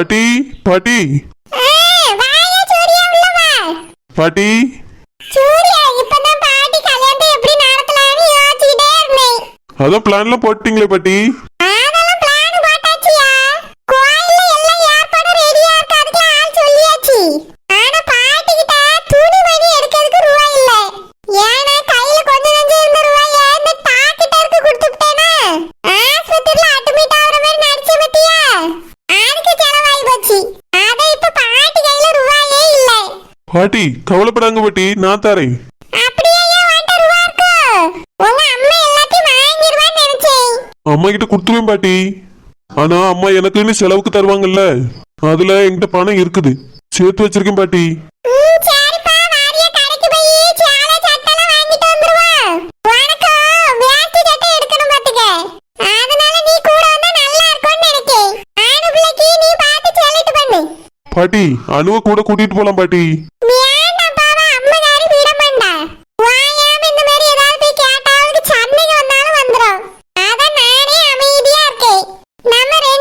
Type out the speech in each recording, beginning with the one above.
பாட்டி பாட்டி. பாட்டி. அதான் பிளான்லாம் போட்டீங்களே பாட்டி அதெல்லாம் பிளான் போட்டாச்சியா கோயில்ல எல்லாம் ஏற்பாடு ரெடியா இருக்கு அதுக்கு ஆள் சொல்லியாச்சு ஆனா பாட்டி கிட்ட துணி மணி எடுக்கிறதுக்கு ரூபா இல்ல ஏன்னா கையில கொஞ்சம் கொஞ்சம் இருந்த ரூபாய இந்த டாக்கிட்ட இருக்கு கொடுத்துட்டேனா ஆஸ்பத்திரியில அட்மிட் ஆகுற மாதிரி நடிச்ச பத்தியா அதுக்கு செலவாகி போச்சு அத இப்ப பாட்டி கையில ரூபாயே இல்ல பாட்டி கவலைப்படாங்க பாட்டி நான் தரேன். அம்மா கிட்ட கொடுத்துருவேன் பாட்டி. ஆனா அம்மா எனக்குன்னு செலவுக்கு தருவாங்கல்ல. அதுல என்கிட்ட பணம் இருக்குது. சேர்த்து வச்சிருக்கேன் பாட்டி.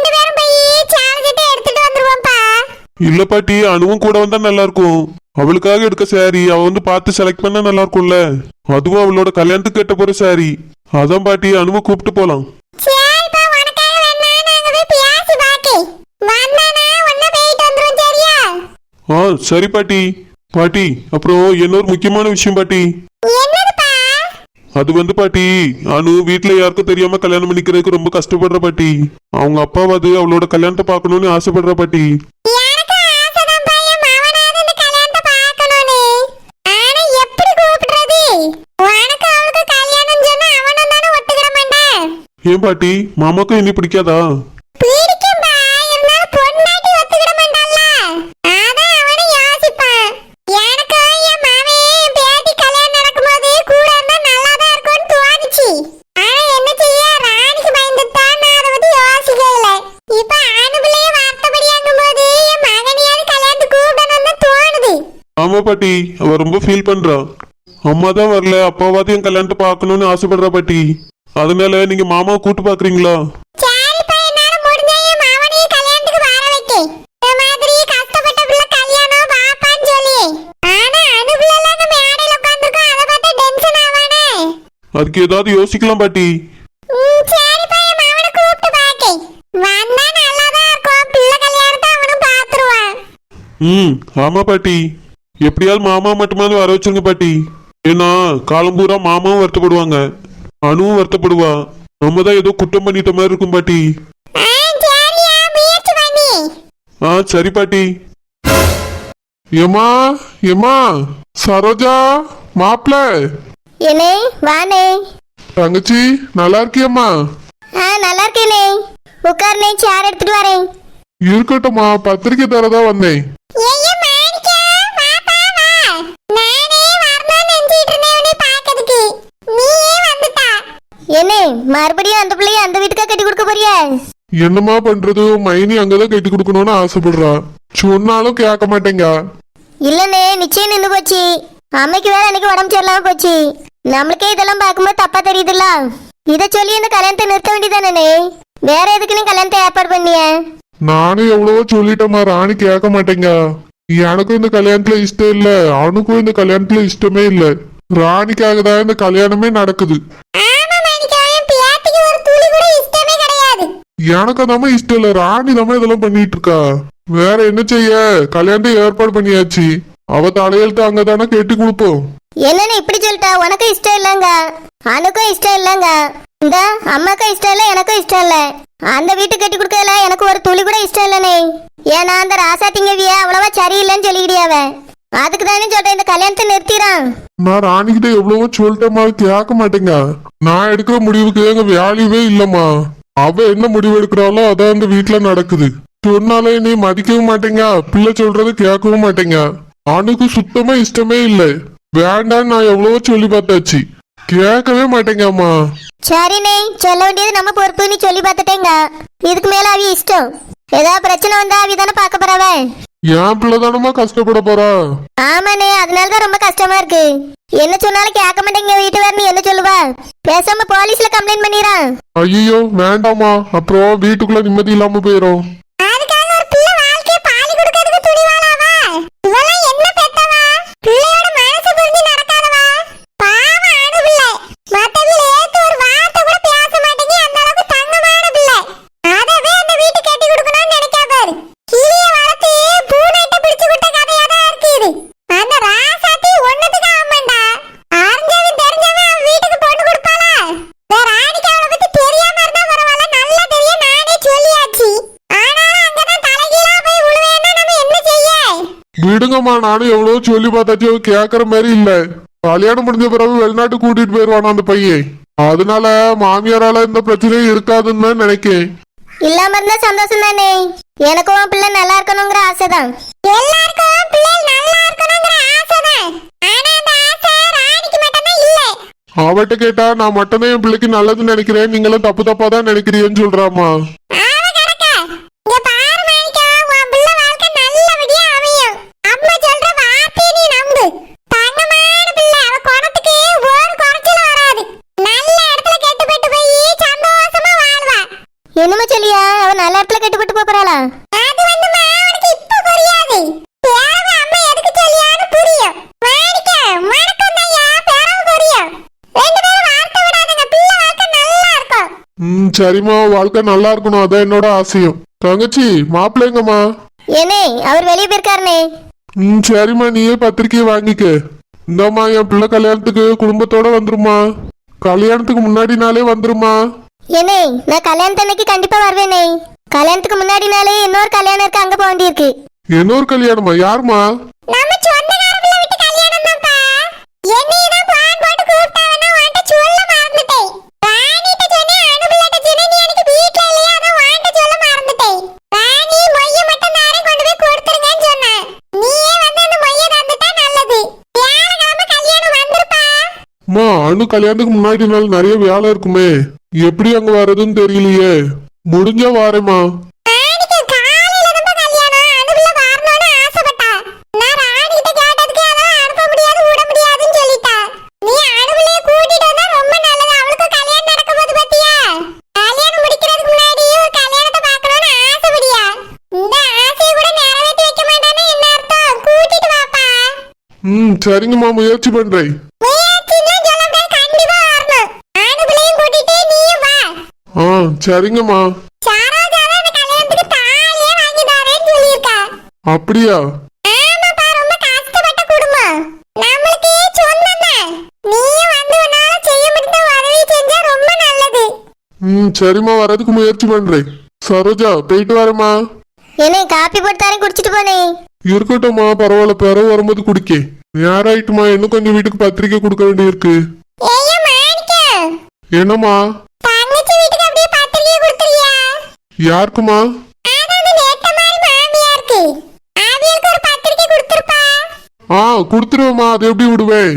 பேரும் போய் சேலை, சட்டை எடுத்துட்டு வந்துருவோம்ப்பா. இல்ல பாட்டி அணுவும் கூட வந்தா நல்லா இருக்கும் அவளுக்காக எடுக்க சாரி அவ வந்து பார்த்து செலக்ட் பண்ணா நல்லா இருக்கும்ல அதுவும் அவளோட கல்யாணத்துக்கு கட்ட போற சாரி அதான் பாட்டி அணுவை கூப்பிட்டு போலாம் சரிப்பா, உனக்காக வேணா நாங்க போய் பேசி பாக்கேன். வந்தானா உன்னை போயிட்டு வந்துருவோம், சரியா? ஆ சரி பாட்டி. பாட்டி அப்புறம் இன்னொரு முக்கியமான விஷயம் பாட்டி? அது வந்து பாட்டி அனு வீட்ல யாருக்கும் தெரியாம கல்யாணம் பண்ணிக்கிறதுக்கு ரொம்ப கஷ்டப்படுற பாட்டி. அவங்க அப்பாவாது அவளோட கல்யாணத்தை பார்க்கணும்னு ஆசைப்படுற பாட்டி. ஏன் பாட்டி? மாமாக்கும் இனி பிடிக்காதா? ஆமா பாட்டி. அவ ரொம்ப ஃபீல் பண்றா. அம்மா தான் வரல. அப்பாவாது என் கல்யாணத்தை பார்க்கணும்னு ஆசைப்படுறா பாட்டி. அதனால நீங்க மாமாவை கூட்டு பாக்குறீங்களா. அதுக்கு ஏதாவது யோசிக்கலாம் பாட்டி. ம் ஆமா பாட்டி. எப்படியாவது மாமா மட்டுமாவது வர வச்சிருங்க பாட்டி. ஏன்னா காலம் பூரா மாமாவும் வருத்தப்படுவாங்க. அணுவும் வருத்தப்படுவா. நம்ம தான் ஏதோ குற்றம் பண்ணிட்ட மாதிரி இருக்கும் பாட்டி. ஆ, சரி பாட்டி. ஏமா ஏமா சரோஜா மாப்பிள்ள என்னே வானே. தங்கச்சி நல்லா இருக்கியம்மா? ஆ நல்லா இருக்கேனே. உட்கார்னே சேர் எடுத்துட்டு வரேன். இருக்கட்டும்மா பத்திரிக்கை தரதா வந்தேன். என்ன மறுபடியும் அந்த பிள்ளைய அந்த வீட்டுக்கா கட்டி கொடுக்க போறியா? என்னம்மா பண்றது? மைனி அங்கதான் கட்டி கொடுக்கணும்னு ஆசைப்படுறா. சொன்னாலும் கேட்க மாட்டேங்க. இல்லனே நிச்சயம் நின்று போச்சு. அம்மைக்கு வேற அன்னைக்கு உடம்பு சரியில்லாம போச்சு. நம்மளுக்கே இதெல்லாம் பார்க்கும்போது தப்பா தெரியுதுல்ல. இதை சொல்லி இந்த கல்யாணத்தை நிறுத்த வேண்டியதானே? வேற எதுக்கு நீ கல்யாணத்தை ஏற்பாடு பண்ணிய? நானும் எவ்வளவோ சொல்லிட்டேம்மா ராணி கேட்க மாட்டேங்க. எனக்கும் இந்த கல்யாணத்துல இஷ்டம் இல்ல. அவனுக்கும் இந்த கல்யாணத்துல இஷ்டமே இல்ல. ராணிக்காக தான் இந்த கல்யாணமே நடக்குது ஆமா, மாணிக்கா, என் பேத்திக்கு ஒரு துளி கூட இஷ்டமே கிடையாது. எனக்கு அதாம இஷ்டம் இல்ல. ராணி தான் இதெல்லாம் பண்ணிட்டு இருக்கா வேற என்ன செய்ய? கல்யாணத்தை ஏற்பாடு பண்ணியாச்சு. அவ தலையெழுத்து அங்கதானே கட்டி கொடுப்போம். என்னன்னு இப்படி சொல்லிட்டா? உனக்கும் இஷ்டம் இல்லைங்க. அனுக்கும் இஷ்டம் இல்லைங்க. இந்த அம்மாக்கும் இஷ்டம் இல்லை எனக்கும் இஷ்டம் இல்லை. அந்த வீட்டுக்கு கட்டி கொடுக்கல எனக்கு ஒரு துளி கூட இஷ்டம் இல்லனே. ஏன்னா அந்த ராசாத்திங்கவிய அவ்வளவா சரியில்லைன்னு சொல்லிக்கிடியாவ அதுக்கு தானே சொல்றேன் இந்த கல்யாணத்தை நிறுத்திடான் நான் ராணிகிட்ட எவ்வளவோ சொல்லிட்டேம்மா கேட்க மாட்டேங்க. நான் எடுக்கிற முடிவுக்கு எங்க வேல்யூவே இல்லம்மா. அவ என்ன முடிவு எடுக்கிறாளோ அதான் அந்த வீட்டுல நடக்குது. சொன்னாலே நீ மதிக்கவும் மாட்டேங்க. பிள்ளை சொல்றது கேட்கவும் மாட்டேங்க. அவனுக்கு சுத்தமா இஷ்டமே இல்ல. வேண்டான்னு நான் எவ்வளவோ சொல்லி பார்த்தாச்சு. கேட்கவே மாட்டேங்கம்மா. சரிண்ணே சொல்ல வேண்டியது நம்ம பொறுப்புன்னு சொல்லி பார்த்துட்டேங்க. இதுக்கு மேல அவி இஷ்டம். ஏதாவது பிரச்சனை வந்தா அவி தானே பார்க்க போறவ என் பிள்ளை தானமா கஷ்டப்பட போறா? ஆமாண்ணே அதனாலதான் ரொம்ப கஷ்டமா இருக்கு. என்ன சொன்னாலும் கேட்க மாட்டேங்க வீட்டு வேற நீ என்ன சொல்லுவ? பேசாம போலீஸ்ல கம்ப்ளைண்ட் பண்ணிடுறான் ஐயோ வேண்டாமா அப்புறம் வீட்டுக்குள்ள நிம்மதி இல்லாம போயிரும். நானும் எவ்வளவோ சொல்லி பார்த்தாச்சு அவ கேக்குற மாதிரி இல்ல. கல்யாணம் முடிஞ்ச பிறகு வெளிநாட்டு கூட்டிட்டு போயிருவானா அந்த பையன்? அதனால மாமியாரால இந்த பிரச்சனையும் இருக்காதுன்னு தான் நினைக்கேன். இல்லாம இருந்தா சந்தோஷம் தானே? எனக்கும் உன் பிள்ளை நல்லா இருக்கணுங்கிற ஆசைதான். எல்லாருக்கும் பிள்ளைகள் நல்லா இருக்கணுங்கிற ஆசைதான். ஆனா அந்த ஆசை ராணிக்கு மட்டும்தான் இல்ல. அவட்ட கேட்டா நான் மட்டும்தான் என் பிள்ளைக்கு நல்லதுன்னு நினைக்கிறேன். நீங்களும் தப்பு தப்பா தான் நினைக்கிறீங்கன்னு சொல்றாமா ஆவ கிடக்க இங்க பாரு மாணிக்கா உன் பிள்ளை வாழ்க்கை நல்லபடியா அமையும் அம்மா சொல்ற வார்த்தையை நீ நம்பு தங்கமான பிள்ளை அவ குணத்துக்கு ஒரு குறைச்சலும் வராது நல்ல இடத்துல கெட்டுப்பட்டு போய் சந்தோஷமா வாழ்வா என்னமோ சொல்லியா? அவ நல்ல இடத்துல கட்டுப்பட்டு போறாளா அது வந்துமா உனக்கு இப்ப புரியாது. பிறகு அம்மா எதுக்கு சொல்லியான்னு புரியும். மாணிக்கா வணக்கம் ஐயா பிறகு புரியும். ரெண்டு பேரும் வார்த்தை விடாதுங்க. பிள்ளை வாழ்க்கை நல்லா இருக்கும். ம் சரிம்மா. வாழ்க்கை நல்லா இருக்கணும். அதான் என்னோட ஆசையும். தங்கச்சி மாப்பிள்ளைங்கம்மா. ஏனே அவர் வெளியே போயிருக்காருனே. ம் சரிம்மா. நீயே பத்திரிக்கையை வாங்கிக்க. இந்தாம்மா என் பிள்ளை கல்யாணத்துக்கு குடும்பத்தோட வந்துருமா கல்யாணத்துக்கு முன்னாடி நாளே வந்துருமா ஏனே நான் கல்யாணத்து அன்னைக்கு கண்டிப்பா வருவேனே. கல்யாணத்துக்கு முன்னாடி நாளே இன்னொரு கல்யாணம் இருக்கு அங்க போக வேண்டியிருக்கு. இன்னொரு கல்யாணமா? யாருமா நம்ம சொந்தக்காரங்கள விட்டு கல்யாணம் தான்ப்பா என்னைய தான் பிளான் போட்டு கூப்பிட்டாங்கன்னா உன்கிட்ட சொல்ல மறந்துட்டேன் ராணிட்ட சொன்னேன் அனுபவிட்ட சொன்னேன் நீ எனக்கு வீட்ல இல்லையா அதான் உன்கிட்ட சொல்ல மறந்துட்டேன் ராணி மொய்ய மட்டும் நேரம் கொண்டு போய் கொடுத்துருங்கன்னு சொன்னேன் நீயே வந்து அந்த மொய்ய தந்துட்டா நல்லது வியாழக்கிழமை கல்யாணம் வந்திருப்பா அம்மா அனு கல்யாணத்துக்கு முன்னாடி நாள் நிறைய வேலை இருக்குமே. எப்படி அங்க வர்றதுன்னு தெரியலையே. முடிஞ்சா வாப்பா. ம் சரிங்கம்மா. முயற்சி பண்றேன் முயற்சிலாம் சொல்ல முடியாது கண்டிப்பா வரணும் அனுபவிலையும் கூட்டிட்டு நீயும் வா ஆ சரிங்கம்மா சாரோஜா தான் அந்த கல்யாணத்துக்கு தாலியே வாங்கி தரேன்னு சொல்லியிருக்கா அப்படியா ஆமாப்பா ரொம்ப கஷ்டப்பட்ட குடும்பம் நம்மளுக்கு சொந்தம் தான் நீயும் வந்து உன்னால செய்ய முடிந்த உதவி செஞ்சா ரொம்ப நல்லது ம் சரிம்மா வரதுக்கு முயற்சி பண்றேன். சரோஜா போயிட்டு வரேம்மா. ஏனே காப்பி போட்டு தரேன் குடிச்சிட்டு போனே? இருக்கட்டும்மா பரவாயில்ல பிறகு வரும்போது குடிக்க நேராயிட்டுமா இன்னும் கொஞ்சம் வீட்டுக்கு பத்திரிக்கை கொடுக்க வேண்டியிருக்கு. என்னம்மா தங்கச்சி வீட்டுக்கு அப்படியே பத்திரிக்கை கொடுத்துறியா யாருக்குமா அதாவது நேத்த மாதிரி மாமியாருக்கு அவியலுக்கு ஒரு பத்திரிக்கை கொடுத்துருப்பா. ஆ கொடுத்துருவேம்மா. அது எப்படி விடுவேன்?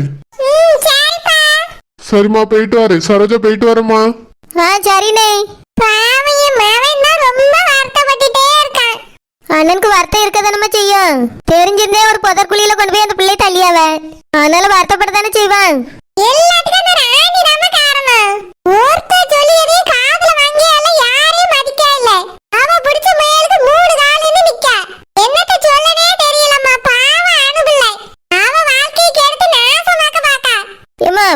சரிம்மா போயிட்டு வரேன் சரோஜா போயிட்டு வரேம்மா. ஆ சரிண்ணே. பாவம் என் மகன் தான் அண்ணனுக்கு செய்யும். தெரிஞ்சிருந்தே ஒரு புதற்குழியில கொண்டு போய் அந்த பிள்ளை தள்ளியாவ. அதனால வருத்தப்பட தானே செய்வான். எல்லாத்துக்கும்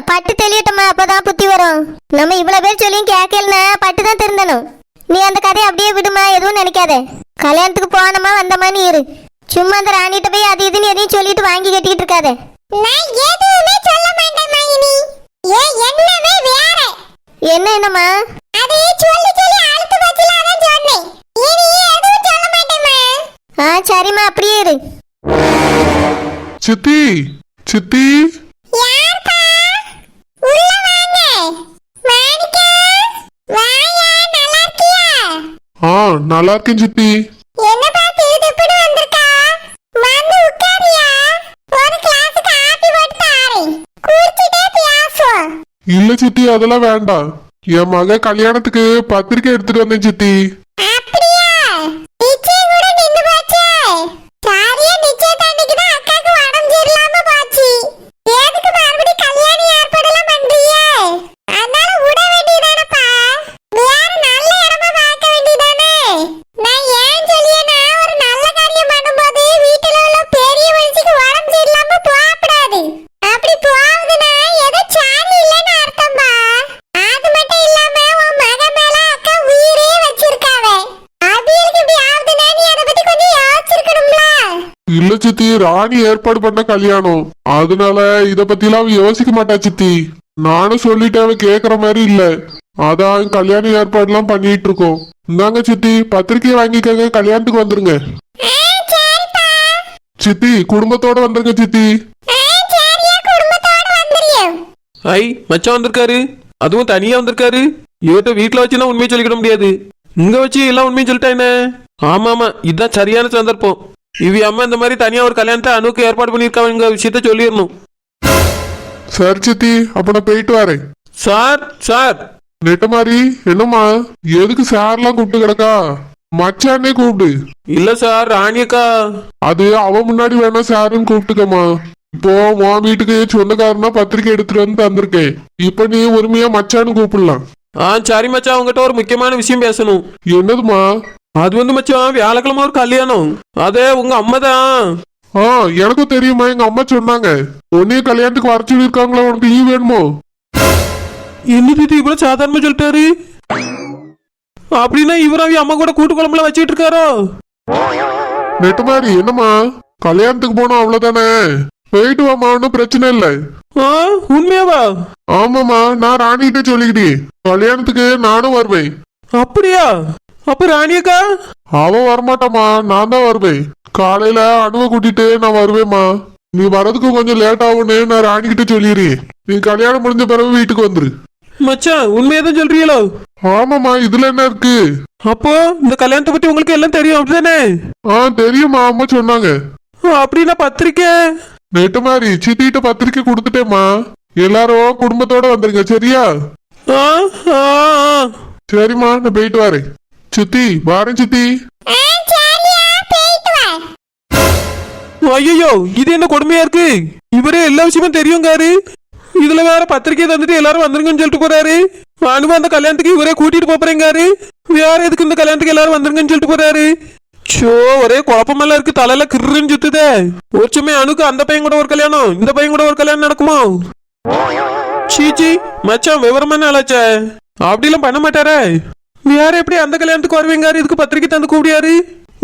பட்டு தெளியட்டமா? அப்பதான் புத்தி வரும். நம்ம இவ்வளவு பேர் சொல்லியும் கேட்கலனா பட்டு தான் திருந்தணும். நீ அந்த கதையை அப்படியே விடுமா? எதுவும் நினைக்காத. கல்யாணத்துக்கு போனமா வந்தமா நீ இரு. சும்மா அந்த ராணிகிட்ட போய் அது இதுன்னு எதையும் சொல்லிட்டு வாங்கி கட்டிக்கிட்டு இருக்காத. நான் எதுவுமே சொல்ல மாட்டேன் மைனி ஏன் என்னவே வேற. என்ன என்னம்மா? அதை சொல்லி சொல்லி அழுத்து போச்சுல அதான் சொன்னேன். இனி எதுவும் சொல்ல மாட்டேம்மா. ஆ சரிம்மா அப்படியே இரு. சித்தி சித்தி யார்ப்பா உள்ள வாங்க மாணிக்கா வாயா நல்லா இருக்கியா ஆ நல்லா இருக்கேன் சித்தி என்னப்பா திருதுப்புன்னு வந்திருக்கா வந்து உட்காரியா ஒரு கிளாஸ் காபி போட்டு தாரேன். குடிச்சிட்டே பேசுவோம் இல்ல சித்தி அதெல்லாம் வேண்டாம். என் மக கல்யாணத்துக்கு பத்திரிக்கை எடுத்துட்டு வந்தேன் சித்தி அப்படியா நிச்சயம் கூட நின்னு போச்சே சாரியா நிச்சயத்தாண்டிக்கு தான் அக்காக்கு உடம்பு சரியில்லாம போச்சு எதுக்கு மறுபடியும் கல்யாணம் ஏற்பாடெல்லாம் பண்றியே அதனால விட வேண்டியதானப்பா வேற நல்ல இடமா பார்க்க வேண்டியதானே நான் ஏன் சொல்லியேன்னா ஒரு நல்ல காரியம் பண்ணும்போது வீட்டுல உள்ள பெரிய மனுஷிக்கு உடம்பு சரியில்லாம போகக்கூடாது அப்படி போகுதுன்னா ஏதோ சாரி இல்லைன்னு அர்த்தம்பா அது மட்டும் இல்லாம உன் மகன் மேல அக்கா உயிரே வச்சிருக்காவே அபியலுக்கு இப்படி ஆகுதுன்னா நீ அதை பத்தி கொஞ்சம் யோசிச்சிருக்கணும்ல இல்ல சித்தி ராணி ஏற்பாடு பண்ண கல்யாணம். அதனால இத பத்திலாம் அவ யோசிக்க மாட்டா சித்தி. நானும் சொல்லிட்டேன் அவ கேக்குற மாதிரி இல்ல. அதான் கல்யாண ஏற்பாடுலாம் பண்ணிட்டு இருக்கோம் இந்தாங்க சித்தி பத்திரிக்கையை வாங்கிக்கங்க கல்யாணத்துக்கு வந்துருங்க. சித்தி குடும்பத்தோட வந்துருங்க சித்தி. ஐ மச்சான் வந்திருக்காரு. அதுவும் தனியா வந்திருக்காரு. இவர்கிட்ட வீட்டுல வச்சுலாம் உண்மையை சொல்லிக்கிட முடியாது. இங்க வச்சு எல்லாம் உண்மையை சொல்லிட்டா என்ன? ஆமா ஆமா இதுதான் சரியான சந்தர்ப்பம். இவி அம்மா இந்த மாதிரி தனியா ஒரு கல்யாணத்தை அணுக்கு ஏற்பாடு பண்ணிருக்காங்க விஷயத்த சொல்லிடணும். சரி சித்தி அப்ப நான் போயிட்டு வரேன். Sir sir. நெட்ட மாதிரி என்னம்மா எதுக்கு சார்லாம் கூப்பிட்டு கிடக்கா? மச்சானே கூப்பிடு. இல்ல சார் ராணியக்கா அது அவ முன்னாடி வேணா சாருன்னு கூப்பிட்டுக்கம்மா. இப்போ உன் வீட்டுக்கு சொந்தக்காரனா பத்திரிக்கை எடுத்துட்டு வந்து தந்திருக்கேன். இப்ப நீ உரிமையா மச்சான்னு கூப்பிடலாம். ஆ சரி மச்சான் உங்ககிட்ட ஒரு முக்கியமான விஷயம் பேசணும். என்னதுமா அது வந்து மச்சான் வியாழக்கிழமை ஒரு கல்யாணம். அதே உங்க அம்மா தான் ஆ எனக்கும் தெரியுமா எங்க அம்மா சொன்னாங்க. உன்னையும் கல்யாணத்துக்கு வர சொல்லியிருக்காங்களா உனக்கு லீவ் வேணுமோ? என்ன தீதி இவ்வளவு சாதாரணமா சொல்லிட்டாரு? அப்படின்னா இவர் அவ அம்மா கூட கூட்டு குழம்புல வச்சுட்டு இருக்காரோ? நெட்ட மாதிரி என்னம்மா? கல்யாணத்துக்கு போனோம் அவ்வளவுதானே? போயிட்டு வாமா ஒன்றும் பிரச்சனை இல்லை. உண்மையாவா? ஆமாம்மா நான் ராணிகிட்ட சொல்லிக்கிட்டேன் கல்யாணத்துக்கு நானும் வருவேன். அப்படியா? அப்ப ராணியக்கா அவ வரமாட்டாம்மா நான் தான் வருவேன். காலையில அணுவை கூட்டிட்டு நான் வருவேம்மா. நீ வரதுக்கு கொஞ்சம் லேட் ஆகும்னு நான் ராணிகிட்ட சொல்லிடுறேன் நீ கல்யாணம் முடிஞ்ச பிறகு வீட்டுக்கு வந்துரு. மச்சான் உண்மையதான் சொல்றீங்களோ? ஆமாம்மா இதுல என்ன இருக்கு? அப்போ இந்த கல்யாணத்தை பத்தி உங்களுக்கு எல்லாம் தெரியும் அப்படிதானே? ஆ தெரியுமா அம்மா சொன்னாங்க. அப்படின்னா பத்திரிக்கை? நெட்டு மாதிரி சித்திட்ட பத்திரிக்கை கொடுத்துட்டேம்மா. எல்லாரும் குடும்பத்தோட வந்துருங்க சரியா. சரிம்மா நான் போயிட்டு வரேன். சித்தி வாரேன் சித்தி. ஐயோ இது என்ன கொடுமையா இருக்கு? இவரே எல்லா விஷயமும் தெரியுங்காரு இதுல வேற பத்திரிக்கை தந்துட்டு எல்லாரும் வந்துருங்கன்னு சொல்லிட்டு போறாரு. அனுபவ அந்த கல்யாணத்துக்கு இவரே கூட்டிட்டு போறேங்காரு வேற எதுக்கு இந்த கல்யாணத்துக்கு எல்லாரும் வந்துருங்கன்னு சொல்லிட்டு போறாரு? சோ ஒரே குழப்பமெல்லாம் இருக்கு. தலையில கிருன்னு சுத்துதே. ஒரு சமயம் அணுக்கு அந்த பையன் கூட ஒரு கல்யாணம் இந்த பையன் கூட ஒரு கல்யாணம் நடக்குமோ? சீச்சி மச்சான் விவரமான ஆளாச்சே? அப்படிலாம் பண்ண மாட்டாரே. வேற எப்படி அந்த கல்யாணத்துக்கு வருவீங்காரு இதுக்கு பத்திரிக்கை தந்து கூடியாரு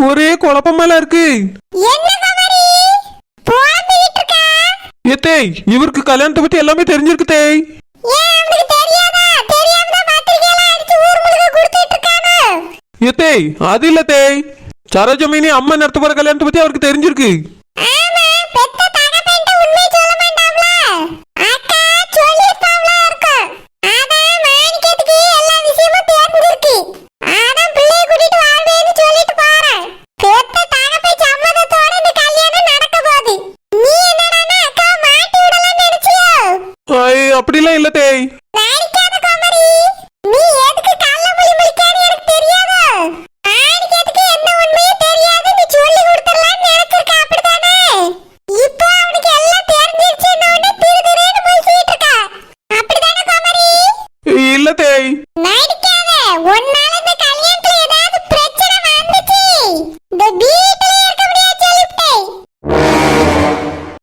ஒரே குழப்பமெல்லாம் இருக்கு. ஏத்தேய் இவருக்கு கல்யாணத்தை பத்தி எல்லாமே தெரிஞ்சிருக்கு தேய். ஏத்தேய் அது இல்ல தேய். சரோஜமினி அம்மா நடத்த போற கல்யாணத்தை பத்தி அவருக்கு தெரிஞ்சிருக்கு. அப்படிலாம் இல்ல தேய்